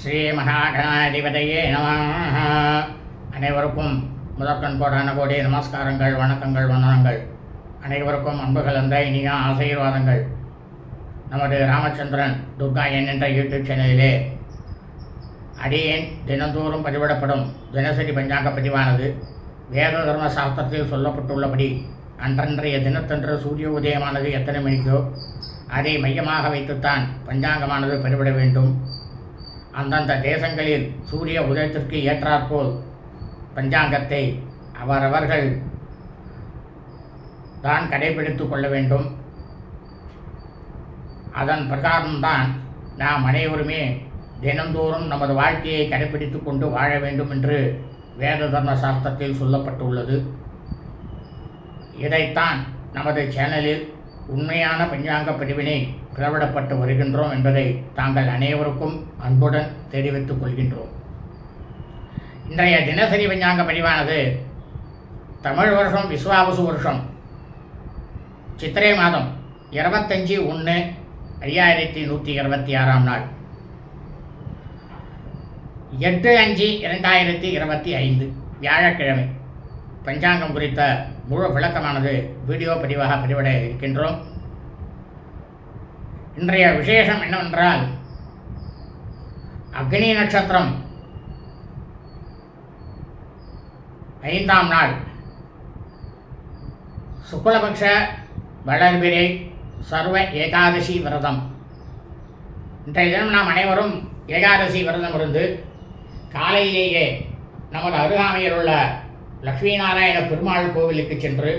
ஸ்ரீ மகாகணாதிபதியே நம அனைவருக்கும் முதற்கண் கோடான கோடி நமஸ்காரங்கள் வணக்கங்கள் வந்தனங்கள். அனைவருக்கும் அன்பு கலந்த இனிய ஆசீர்வாதங்கள். நமது ராமச்சந்திரன் துர்கா என் என்ற யூடியூப் சேனலிலே அடியேன் தினந்தோறும் பதிவிடப்படும் தினசரி பஞ்சாங்க பதிவானது வேத தர்ம சாஸ்திரத்தில் சொல்லப்பட்டுள்ளபடி அன்றன்றைய தினத்தன்று சூரிய உதயமானது எத்தனை மணிக்கோ அதை மையமாக வைத்துத்தான் பஞ்சாங்கமானது பதிவிட வேண்டும். அந்தந்த தேசங்களில் சூரிய உதயத்திற்கு ஏற்றாற்போல் பஞ்சாங்கத்தை அவரவர்கள் தான் கடைபிடித்து கொள்ள வேண்டும். அதன் பிரகாரம்தான் நாம் அனைவருமே தினந்தோறும் நமது வாழ்க்கையை கடைபிடித்து கொண்டு வாழ வேண்டும் என்று வேத தர்ம சாஸ்திரத்தில் சொல்லப்பட்டுள்ளது. இதைத்தான் நமது சேனலில் உண்மையான பஞ்சாங்க பிரிவினை உறவிடப்பட்டு வருகின்றோம் என்பதை தாங்கள் அனைவருக்கும் அன்புடன் தெரிவித்துக் கொள்கின்றோம். இன்றைய தினசரி விஞ்ஞாங்க பதிவானது தமிழ் வருஷம் விஸ்வாவசு வருஷம் சித்திரை மாதம் இருபத்தஞ்சி ஒன்று ஐயாயிரத்தி நூற்றி இருபத்தி ஆறாம் நாள். எட்டு அஞ்சு இரண்டாயிரத்தி இருபத்தி ஐந்து வியாழக்கிழமை. பஞ்சாங்கம் குறித்த முழு விளக்கமானது வீடியோ பதிவாக பதிவிட இருக்கின்றோம். இன்றைய விசேஷம் என்னவென்றால் அக்னி நட்சத்திரம். ஐந்தாம் நாள். சுக்லபக்ஷ வளர்பிரை சர்வ ஏகாதசி விரதம். இன்றைய தினம் நாம் அனைவரும் ஏகாதசி விரதம் இருந்து காலையிலேயே நமது அருகாமையில் உள்ள லக்ஷ்மி நாராயண பெருமாள் கோவிலுக்கு சென்று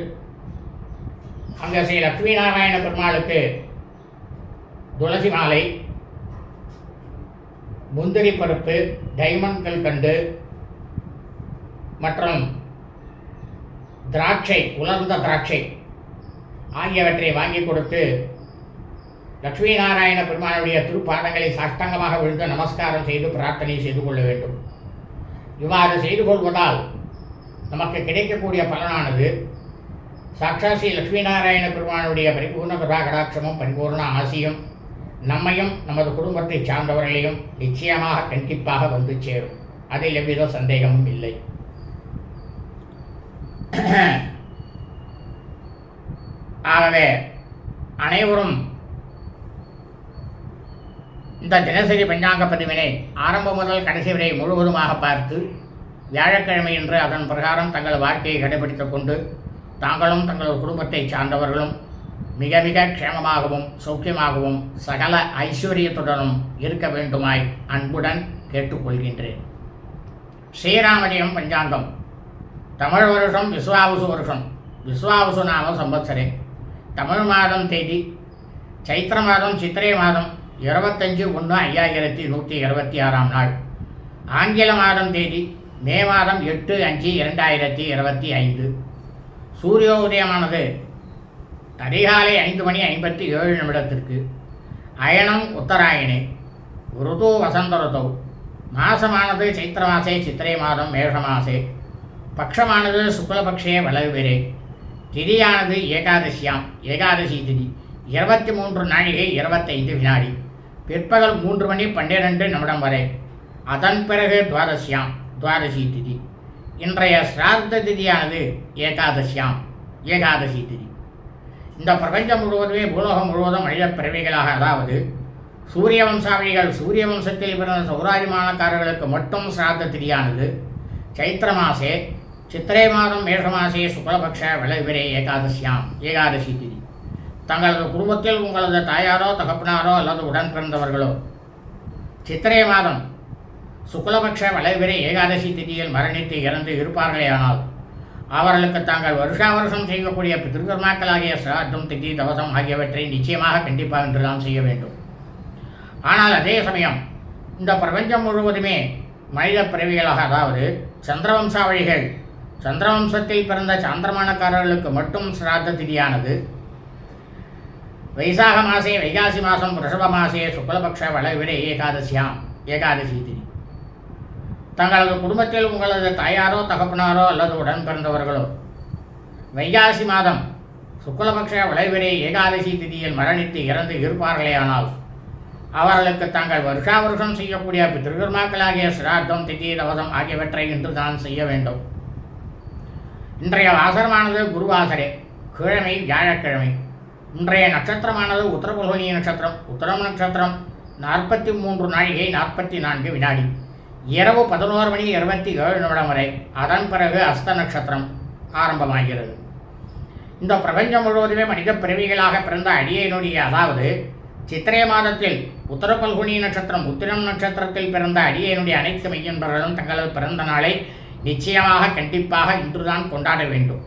அங்கே ஸ்ரீ லக்ஷ்மி நாராயண பெருமாளுக்கு துளசி மாலை முந்திரி பருப்பு டைமண்ட் கண்டு மற்றும் திராட்சை உலர்ந்த திராட்சை ஆகியவற்றை வாங்கி கொடுத்து லக்ஷ்மி நாராயண பெருமானுடைய திருப்பாதங்களை சாஷ்டங்கமாக விழுந்து நமஸ்காரம் செய்து பிரார்த்தனை செய்து கொள்ள வேண்டும். இவ்வாறு செய்து கொள்வதால் நமக்கு கிடைக்கக்கூடிய பலனானது சாட்சாசி லக்ஷ்மி நாராயண பெருமானுடைய பரிபூர்ண கிருபா கடாட்சமும் பரிபூர்ண ஆசியும் நம்மையும் நமது குடும்பத்தை சார்ந்தவர்களையும் நிச்சயமாக கண்டிப்பாக வந்து சேரும். அதில் எவ்வித சந்தேகமும் இல்லை. ஆகவே அனைவரும் இந்த தினசரி பஞ்சாங்க பதிவினை ஆரம்பம் முதல் கடைசி வரை முழுவதுமாக பார்த்து வியாழக்கிழமை என்று அதன் பிரகாரம் தங்கள் வாழ்க்கையை கடைபிடித்துக் கொண்டு தாங்களும் தங்களது குடும்பத்தை சார்ந்தவர்களும் மிக மிக க்ஷேமமாகவும் சௌக்கியமாகவும் சகல ஐஸ்வர்யத்துடனும் இருக்க வேண்டுமாய் அன்புடன் கேட்டுக்கொள்கின்றேன். ஸ்ரீராமஜயம் பஞ்சாங்கம். தமிழ் வருஷம் விஸ்வாவுசு வருஷம். விஸ்வாவுசு நாம சம்பத்சரே. தமிழ் மாதம் தேதி சைத்திர மாதம் சித்திரை மாதம் இருபத்தஞ்சு ஒன்று ஐயாயிரத்தி நூற்றி இருபத்தி ஆறாம் நாள். ஆங்கில மாதம் தேதி மே மாதம் எட்டு அஞ்சு இரண்டாயிரத்தி இருபத்தி ஐந்து. சூரிய உதயமானது அதிகாலை ஐந்து மணி ஐம்பத்தி ஏழு நிமிடத்திற்கு அயனம் உத்தராயணே ருது வசந்த ருதௌ மாசமானது சைத்திர மாசே சித்திரை மாதம் மேஷ மாசே பக்ஷமானது சுக்லபக்ஷே வளர்விரே திதியானது ஏகாதசியாம் ஏகாதசி திதி இருபத்தி மூன்று நாழிகை இருபத்தைந்து வினாடி பிற்பகல் மூன்று மணி பன்னிரெண்டு நிமிடம் வரை அதன் பிறகு துவாதசியாம் துவாதசி திதி. இன்றைய சிரார்த்த திதியானது ஏகாதசியாம் ஏகாதசி திதி. இந்த பிரபஞ்சம் முழுவதுமே பூலோகம் முழுவதும் மனித பிறவிகளாக அதாவது சூரிய வம்சாவளிகள் சூரிய வம்சத்தில் பிறந்த சௌராஜிமானக்காரர்களுக்கு மட்டும் சிராத்த திரியானது சைத்திர மாசே சித்திரை மாதம் மேஷ மாசே சுக்லபக்ஷ விளைவிரே ஏகாதசியாம் ஏகாதசி திதி. தங்களது குடும்பத்தில் உங்களது தாயாரோ தகப்பனாரோ அல்லது உடன் பிறந்தவர்களோ சித்திரை மாதம் சுக்லபக்ஷ வளைவிரை ஏகாதசி திதியில் மரணித்து இறந்து இருப்பார்களேயானால் அவர்களுக்கு தாங்கள் வருஷா வருஷம் செய்யக்கூடிய பிதிருக்கர்மாக்களாகிய சிராத்தம் திதி தவசம் ஆகியவற்றை நிச்சயமாக கண்டிப்பாக என்று செய்ய வேண்டும். ஆனால் அதே சமயம் இந்த பிரபஞ்சம் முழுவதுமே மனித பிறவிகளாக அதாவது சந்திரவம்சாவழிகள் சந்திரவம்சத்தில் பிறந்த சாந்திரமானக்காரர்களுக்கு மட்டும் சிராத்த திதியானது. வைசாக மாசே வைகாசி மாதம் ரிஷப மாசே சுக்லபக்ஷ வளவிட ஏகாதசியாம் ஏகாதசி திதி. தங்களது குடும்பத்தில் உங்களது தாயாரோ தகப்பனாரோ அல்லது உடன் பிறந்தவர்களோ வைகாசி மாதம் சுக்லபக்ஷ விளைவிரை ஏகாதசி திதியில் மரணித்து இறந்து இருப்பார்களேயானால் அவர்களுக்கு தாங்கள் வருஷா வருஷம் செய்யக்கூடிய பிதிருக்கர்மாக்களாகிய சிராத்தம் திதி ரவசம் ஆகியவற்றை இன்று தான் செய்ய வேண்டும். இன்றைய வாசரமானது குருவாசரே. கிழமை வியாழக்கிழமை. இன்றைய நட்சத்திரமானது உத்தரபுல்வனி நட்சத்திரம். உத்தரம் நட்சத்திரம். நாற்பத்தி மூன்று நாழிகை நாற்பத்தி நான்கு வினாடி. இரவு பதினோரு மணி இருபத்தி ஏழு நிமிடம் வரை. அதன் பிறகு அஸ்த நட்சத்திரம் ஆரம்பமாகிறது. இந்த பிரபஞ்சம் முழுவதுமே மனித பிறவிகளாக பிறந்த அடியனுடைய அதாவது சித்திரை மாதத்தில் உத்தரபல்குனி நட்சத்திரம் உத்திரம் நட்சத்திரத்தில் பிறந்த அடியனுடைய அனைத்து மையன்பர்களும் தங்களது பிறந்த நாளை நிச்சயமாக கண்டிப்பாக இன்றுதான் கொண்டாட வேண்டும்.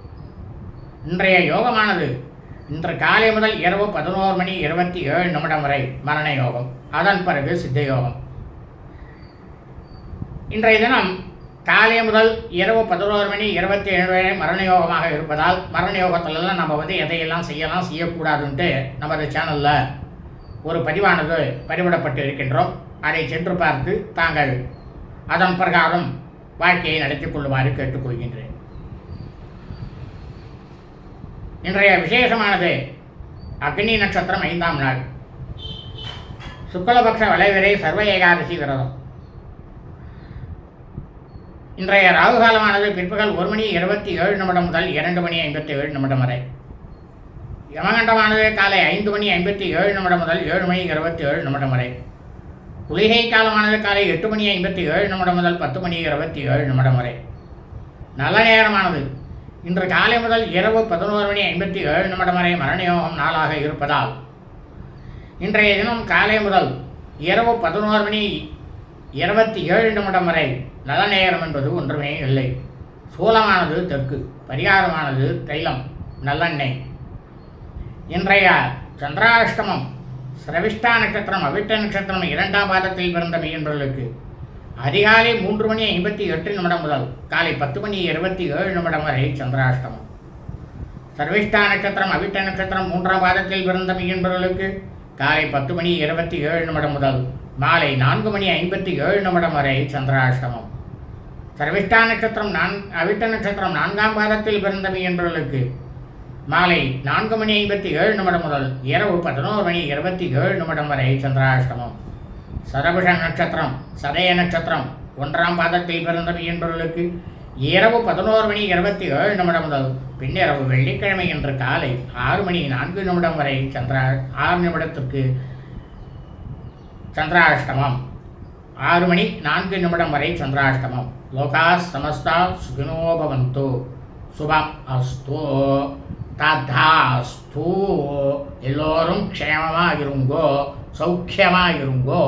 இன்றைய யோகமானது இன்று காலை முதல் இரவு பதினோரு மணி இருபத்தி ஏழு நிமிடம் வரை மரண யோகம். அதன் பிறகு சித்த யோகம். இன்றைய தினம் காலை முதல் இரவு பதினோரு மணி இருபத்தி ஏழு வரை மரண யோகமாக இருப்பதால் மரணயோகத்திலலாம் நம்ம வந்து எதையெல்லாம் செய்யலாம் செய்யக்கூடாதுன்ட்டு நமது சேனலில் ஒரு பதிவானது பதிவிடப்பட்டு இருக்கின்றோம். அதை சென்று பார்த்து தாங்கள் அதன் பிரகாரம் வாழ்க்கையை நடத்திக் கொள்ளுமாறு கேட்டுக்கொள்கின்றேன். இன்றைய விசேஷமானது அக்னி நட்சத்திரம் ஐந்தாம் நாள். சுக்லபக்ஷ வளைவரை சர்வ ஏகாதசி விரதம். இன்றைய ராகு காலமானது பிற்பகல் ஒரு மணி இருபத்தி ஏழு நிமிடம் முதல் இரண்டு மணி ஐம்பத்தி ஏழு நிமிடம் வரை. யமகண்டமானது காலை ஐந்து மணி ஐம்பத்தி ஏழு நிமிடம் முதல் ஏழு மணி இருபத்தி ஏழு நிமிடம் வரை. குளிகை காலமானது காலை எட்டு மணி ஐம்பத்தி ஏழு நிமிடம் முதல் பத்து மணி இருபத்தி ஏழு நிமிடம் வரை. நல்ல நேரமானது. இன்று காலை முதல் இரவு பதினோரு மணி ஐம்பத்தி ஏழு நிமிடம் வரை மரணயோகம் நாளாக இருப்பதால் இன்றைய தினம் காலை முதல் இரவு பதினோரு மணி இருபத்தி ஏழு நிமிடம் வரை நல்ல நேரம் என்பது ஒன்றுமே இல்லை. சூலமானது தெற்கு பரிகாரமானது தைலம் நல்லெண்ணெய். இன்றைய சந்திராஷ்டமம் சிரவிஷ்டா நட்சத்திரம் அவிட்ட நட்சத்திரம் இரண்டாம் பாதத்தில் பிறந்த மெய்யன்பர்களுக்கு அதிகாலை மூன்று மணி ஐம்பத்தி எட்டு நிமிடம் முதல் காலை பத்து மணி இருபத்தி ஏழு நிமிடம் வரை சந்திராஷ்டமம். சர்விஷ்டா நட்சத்திரம் அவிட்ட நட்சத்திரம் மூன்றாம் பாதத்தில் பிறந்த மெய்யன்பர்களுக்கு காலை பத்து மணி இருபத்தி ஏழு நிமிடம் முதல் மாலை நான்கு மணி ஐம்பத்தி ஏழு நிமிடம் வரை சந்திராஷ்டமம். சர்விஷ்டா நட்சத்திரம் நான் அவிட்ட நட்சத்திரம் நான்காம் பாதத்தில் பிறந்தமை என்பவர்களுக்கு மாலை நான்கு மணி ஐம்பத்தி ஏழு நிமிடம் முதல் இரவு பதினோரு மணி இருபத்தி ஏழு நிமிடம் வரை சந்திராஷ்டமம். சரபுஷ நட்சத்திரம் சதய நட்சத்திரம் ஒன்றாம் பாதத்தில் பிறந்தவை என்பவர்களுக்கு இரவு பதினோரு மணி இருபத்தி ஏழு நிமிடம் முதல் பின்னிரவு வெள்ளிக்கிழமை என்று காலை ஆறு மணி நான்கு நிமிடம் வரை சந்திரா ஆறு நிமிடத்திற்கு சந்திராஷ்டமம். ஆறு மணி நான்கு நிமிடம் வரை சந்திராஷ்டமம். லோகா சமஸ்தா சுகினோ சுபம் அஸ்தோ ததாஸ்தூ. எல்லோரும் க்ஷேமமாக இருங்கோ சௌக்கியமாக இருங்கோ